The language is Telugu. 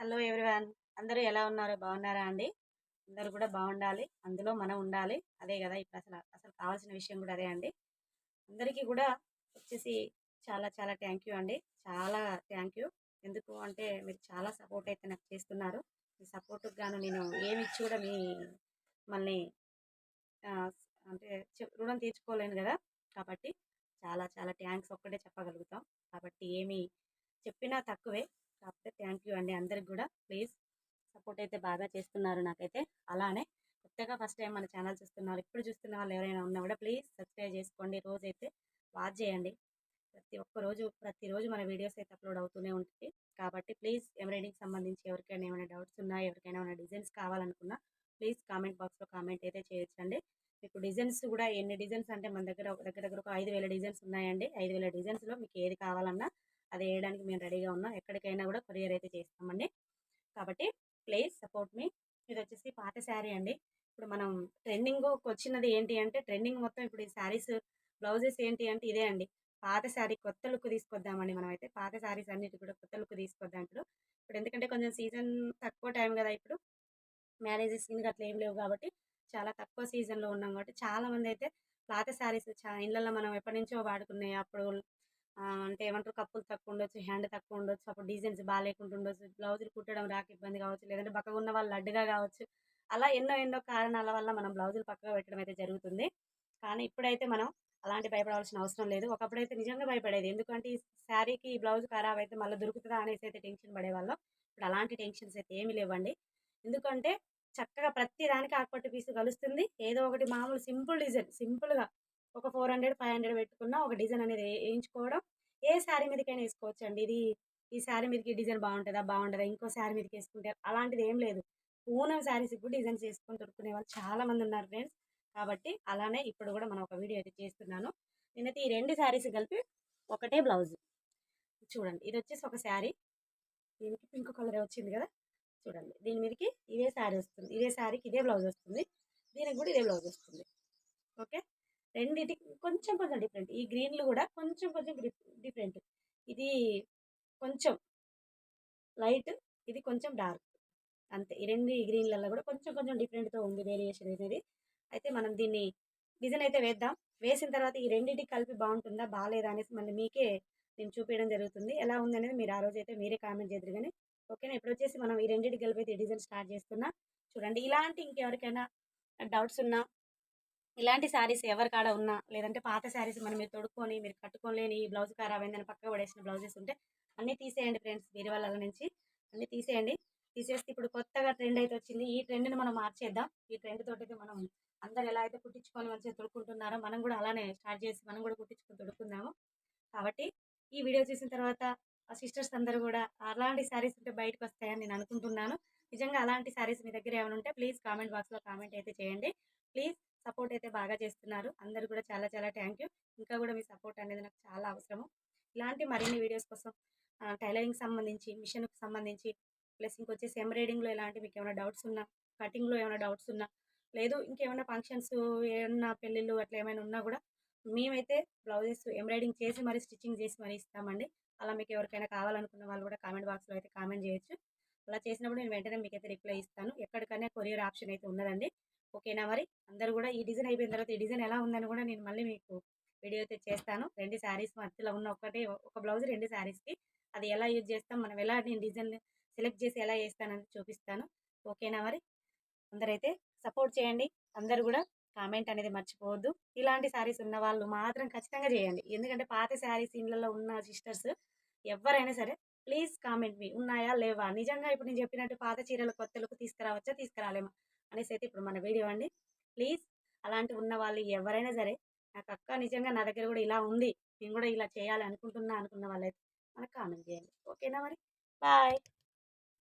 Hello everyone. అందరూ ఎలా ఉన్నారు? బాగున్నారా అండి? అందరూ కూడా బాగుండాలి. అందులో మనం ఉండాలి. అదే కదా ఇప్పుడు అసలు అసలు కావాల్సిన విషయం కూడా అదే అండి. అందరికీ కూడా వచ్చేసి చాలా చాలా థ్యాంక్ యూ అండి. చాలా థ్యాంక్ యూ. ఎందుకు అంటే మీరు చాలా సపోర్ట్ అయితే నాకు చేస్తున్నారు. మీ సపోర్ట్కి గాను నేను ఏమి ఇచ్చి కూడా మీ మళ్ళీ అంటే రుణం తీర్చుకోలేను కదా. కాబట్టి చాలా చాలా థ్యాంక్స్ ఒక్కటే చెప్పగలుగుతాం. కాబట్టి ఏమి చెప్పినా తక్కువే. కాకపోతే థ్యాంక్ యూ అండి అందరికి కూడా. ప్లీజ్ సపోర్ట్ అయితే బాగా చేస్తున్నారు నాకైతే. అలానే కొత్తగా ఫస్ట్ టైం మన ఛానల్ చూస్తున్నారు ఇప్పుడు చూస్తున్న వాళ్ళు ఎవరైనా ఉన్నా కూడా ప్లీజ్ సబ్స్క్రైబ్ చేసుకోండి. రోజు అయితే వాచ్ చేయండి. ప్రతి ఒక్క రోజు ప్రతిరోజు మన వీడియోస్ అయితే అప్లోడ్ అవుతూనే ఉంటుంది. కాబట్టి ప్లీజ్ ఎంబ్రాయిడింగ్ సంబంధించి ఎవరికైనా ఏమైనా డౌట్స్ ఉన్నా ఎవరికైనా ఏమైనా డిజైన్స్ కావాలనుకున్నా ప్లీజ్ కామెంట్ బాక్స్లో కామెంట్ అయితే చేయొచ్చండి. మీకు డిజైన్స్ కూడా ఎన్ని డిజైన్స్ అంటే మన దగ్గర దగ్గర దగ్గర ఒక ఐదు వేల డిజైన్స్ ఉన్నాయండి. ఐదు వేల డిజైన్స్లో మీకు ఏది కావాలన్నా అది వేయడానికి మేము రెడీగా ఉన్నాం. ఎక్కడికైనా కూడా కొరియర్ అయితే చేస్తామండి. కాబట్టి ప్లీజ్ సపోర్ట్ మీ. ఇది వచ్చేసి పాత శారీ అండి. ఇప్పుడు మనం ట్రెండింగ్ వచ్చినది ఏంటి అంటే ట్రెండింగ్ మొత్తం ఇప్పుడు ఈ శారీస్ బ్లౌజెస్ ఏంటి అంటే ఇదే అండి. పాత శారీ కొత్త లుక్ తీసుకొద్దామండి మనం అయితే పాత శారీస్ అన్నిటి కూడా కొత్త లుక్ తీసుకొద్దాం ఇప్పుడు. ఇప్పుడు ఎందుకంటే కొంచెం సీజన్ తక్కువ టైం కదా ఇప్పుడు. మ్యారేజెస్ ఇంకా అట్లా ఏం లేవు కాబట్టి చాలా తక్కువ సీజన్లో ఉన్నాం కాబట్టి చాలా మంది అయితే పాత శారీస్ చా ఇళ్ళల్లో మనం ఎప్పటి నుంచో వాడుకున్నాయి అప్పుడు అంటే ఏమంటారు? కప్పులు తక్కువ ఉండొచ్చు హ్యాండ్ తక్కువ ఉండొచ్చు అప్పుడు డిజైన్స్ బాగాలేకుండా ఉండొచ్చు బ్లౌజులు కుట్టడం రాక ఇబ్బంది కావచ్చు లేదంటే పక్కగా ఉన్న వాళ్ళు అడ్డుగా కావచ్చు. అలా ఎన్నో ఎన్నో కారణాల వల్ల మనం బ్లౌజులు పక్కగా పెట్టడం అయితే జరుగుతుంది. కానీ ఇప్పుడైతే మనం అలాంటి భయపడాల్సిన అవసరం లేదు. ఒకప్పుడైతే నిజంగా భయపడేది. ఎందుకంటే ఈ శారీకి ఈ బ్లౌజ్ ఖరాబ్ అయితే మళ్ళీ దొరుకుతుందా అనేసి అయితే టెన్షన్ పడేవాళ్ళం. ఇప్పుడు అలాంటి టెన్షన్స్ అయితే ఏమీ లేవండి. ఎందుకంటే చక్కగా ప్రతి దానికి ఆకుపట్టు పీసు కలుస్తుంది. ఏదో ఒకటి మామూలు సింపుల్ డిజైన్ సింపుల్గా ఒక ఫోర్ హండ్రెడ్ ఫైవ్ హండ్రెడ్ పెట్టుకున్న ఒక డిజైన్ అనేది వేయించుకోవడం. ఏ శారీ మీదకైనా వేసుకోవచ్చు అండి ఇది ఈ శారీ మీదకి డిజైన్ బాగుంటుందా బాగుంటుందా ఇంకో శారీ మీదకి వేసుకుంటే అలాంటిది ఏం లేదు. పూనం శారీస్ ఇప్పుడు డిజైన్స్ వేసుకొని దొరుకునే వాళ్ళు చాలా మంది ఉన్నారు ఫ్రెండ్స్. కాబట్టి అలానే ఇప్పుడు కూడా మనం ఒక వీడియో అయితే చేస్తున్నాను. నేనైతే ఈ రెండు శారీస్ కలిపి ఒకటే బ్లౌజ్. చూడండి ఇది వచ్చేసి ఒక శారీ. దీనికి పింక్ కలర్ వచ్చింది కదా? చూడండి దీని మీదకి ఇదే శారీ వస్తుంది. ఇదే శారీకి ఇదే బ్లౌజ్ వస్తుంది. దీనికి కూడా ఇదే బ్లౌజ్ వస్తుంది. ఓకే? రెండింటికి కొంచెం కొంచెం డిఫరెంట్ ఈ గ్రీన్లు కూడా కొంచెం కొంచెం డిఫరెంట్ ఇది కొంచెం లైట్ ఇది కొంచెం డార్క్ అంతే. ఈ రెండు ఈ గ్రీన్లలో కూడా కొంచెం కొంచెం డిఫరెంట్తో ఉంది వేరియేషన్ అనేది. అయితే మనం దీన్ని డిజైన్ అయితే వేద్దాం. వేసిన తర్వాత ఈ రెండింటికి కలిపి బాగుంటుందా బాగాలేదా అనేసి మళ్ళీ మీకే నేను చూపించడం జరుగుతుంది. ఎలా ఉంది అనేది మీరు ఆ రోజు అయితే మీరే కామెంట్ చేద్దరు కానీ ఓకేనా ఇప్పుడు వచ్చేసి మనం ఈ రెండింటికి కలిపి అయితే డిజైన్ స్టార్ట్ చేస్తున్నా. చూడండి ఇలాంటి ఇంకెవరికైనా డౌట్స్ ఉన్నా ఇలాంటి శారీస్ ఎవరి కాడ ఉన్నా లేదంటే పాత శారీస్ మనం మీరు తొడుక్కొని మీరు కట్టుకోలేని ఈ బ్లౌజ్ ఖరాబ్ అయిందని పక్క పడేసిన బ్లౌజెస్ ఉంటే అన్నీ తీసేయండి ఫ్రెండ్స్ వేరే వాళ్ళ నుంచి. అన్నీ తీసేయండి. తీసేస్తే ఇప్పుడు కొత్తగా ట్రెండ్ అయితే వచ్చింది. ఈ ట్రెండ్ని మనం మార్చేద్దాం. ఈ ట్రెండ్ తోటి అయితే మనం అందరు ఎలా అయితే కుట్టించుకొని మంచిగా తొడుక్కుంటున్నారో మనం కూడా అలానే స్టార్ట్ చేసి మనం కూడా కుట్టించుకొని తొడుక్కుందాము. కాబట్టి ఈ వీడియో చూసిన తర్వాత ఆ సిస్టర్స్ అందరూ కూడా అలాంటి శారీస్ ఉంటే బయటకు వస్తాయని నేను అనుకుంటున్నాను. నిజంగా అలాంటి శారీస్ మీ దగ్గర ఏమైనా ఉంటే ప్లీజ్ కామెంట్ బాక్స్లో కామెంట్ అయితే చేయండి. ప్లీజ్ సపోర్ట్ అయితే బాగా చేస్తున్నారు. అందరూ కూడా చాలా చాలా థ్యాంక్ యూ. ఇంకా కూడా మీ సపోర్ట్ అనేది నాకు చాలా అవసరము. ఇలాంటి మరిన్ని వీడియోస్ కోసం టైలరింగ్ సంబంధించి మిషన్కి సంబంధించి ప్లస్ ఇంకొచ్చేసి ఎంబ్రాయిడింగ్లో ఎలాంటి మీకు ఏమైనా డౌట్స్ ఉన్నా కటింగ్లో ఏమైనా డౌట్స్ ఉన్నా లేదు ఇంకేమైనా ఫంక్షన్స్ ఏమన్నా పెళ్ళిళ్ళు అట్లా ఏమైనా ఉన్నా కూడా మేమైతే బ్లౌజెస్ ఎంబ్రాయిడింగ్ చేసి మరి స్టిచ్చింగ్ చేసి మరి ఇస్తామండి. అలా మీకు ఎవరికైనా కావాలనుకున్న వాళ్ళు కూడా కామెంట్ బాక్స్లో అయితే కామెంట్ చేయొచ్చు. అలా చేసినప్పుడు నేను వెంటనే మీకైతే రిప్లై ఇస్తాను. ఎక్కడికైనా కొరియర్ ఆప్షన్ అయితే ఉన్నదండి. ఓకేనా మరి? అందరూ కూడా ఈ డిజైన్ అయిపోయిన తర్వాత ఈ డిజైన్ ఎలా ఉందని కూడా నేను మళ్ళీ మీకు వీడియో అయితే చేస్తాను. రెండు శారీస్ మధ్యలో ఉన్న ఒకటే ఒక బ్లౌజ్ రెండు శారీస్కి అది ఎలా యూజ్ చేస్తాం మనం ఎలా నేను డిజైన్ సెలెక్ట్ చేసి ఎలా చేస్తానని చూపిస్తాను. ఓకేనా మరి? అందరైతే సపోర్ట్ చేయండి. అందరు కూడా కామెంట్ అనేది మర్చిపోవద్దు. ఇలాంటి శారీస్ ఉన్న వాళ్ళు మాత్రం ఖచ్చితంగా చేయండి. ఎందుకంటే పాత శారీస్ ఇళ్ళలో ఉన్న సిస్టర్స్ ఎవరైనా సరే ప్లీజ్ కామెంట్ మీ ఉన్నాయా లేవా? నిజంగా ఇప్పుడు నేను చెప్పినట్టు పాత చీరలు కొత్తలకు తీసుకురావచ్చా తీసుకురాలేమా? అనేసి అయితే ఇప్పుడు మన వీడియో అండి. ప్లీజ్ అలాంటి ఉన్న వాళ్ళు ఎవరైనా సరే నాకు అక్క నిజంగా నా దగ్గర కూడా ఇలా ఉంది నేను కూడా ఇలా చేయాలి అనుకుంటున్నా అనుకున్న వాళ్ళైతే మనకు కామెంట్ చేయండి. ఓకేనా మరి? బాయ్.